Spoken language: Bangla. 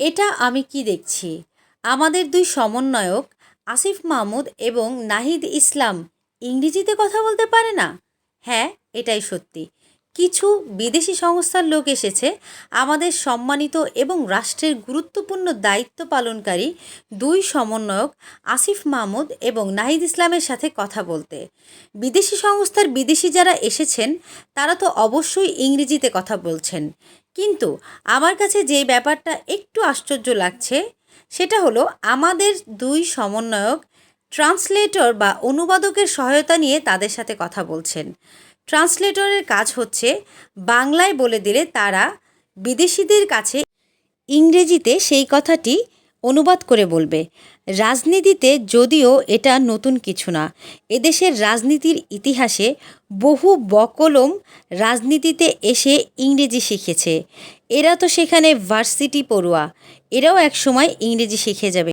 এটা আমি কি দেখছি? আমাদের দুই সমন্বয়ক, আসিফ মাহমুদ এবং নাহিদ ইসলাম, ইংরেজিতে কথা বলতে পারে না? হ্যাঁ এটাই সত্যি। কিছু বিদেশি সংস্থার লোক এসেছে। আমাদের সম্মানিত এবং রাষ্ট্রের গুরুত্বপূর্ণ দায়িত্ব পালনকারী দুই সমন্বয়ক আসিফ মাহমুদ এবং নাহিদ ইসলামের সাথে কথা বলতে। বিদেশি সংস্থার বিদেশি যারা এসেছেন, তারা তো অবশ্যই ইংরেজিতে কথা বলছেন। কিন্তু আমার কাছে যে ব্যাপারটা একটু আশ্চর্য লাগছে, সেটা হলো আমাদের দুই সমন্বয়ক ট্রান্সলেটর বা অনুবাদকের সহায়তা নিয়ে তাদের সাথে কথা বলছেন। ট্রান্সলেটরের কাজ হচ্ছে বাংলায় বলে দিলে তারা বিদেশিদের কাছে ইংরেজিতে সেই কথাটি অনুবাদ করে বলবে। রাজনীতিতে যদিও এটা নতুন কিছু না, এদেশের রাজনীতির ইতিহাসে বহু বকলম রাজনীতিতে এসে ইংরেজি শিখেছে। এরা তো সেখানে ভার্সিটি পড়ুয়া, এরাও এক সময় ইংরেজি শিখে যাবে।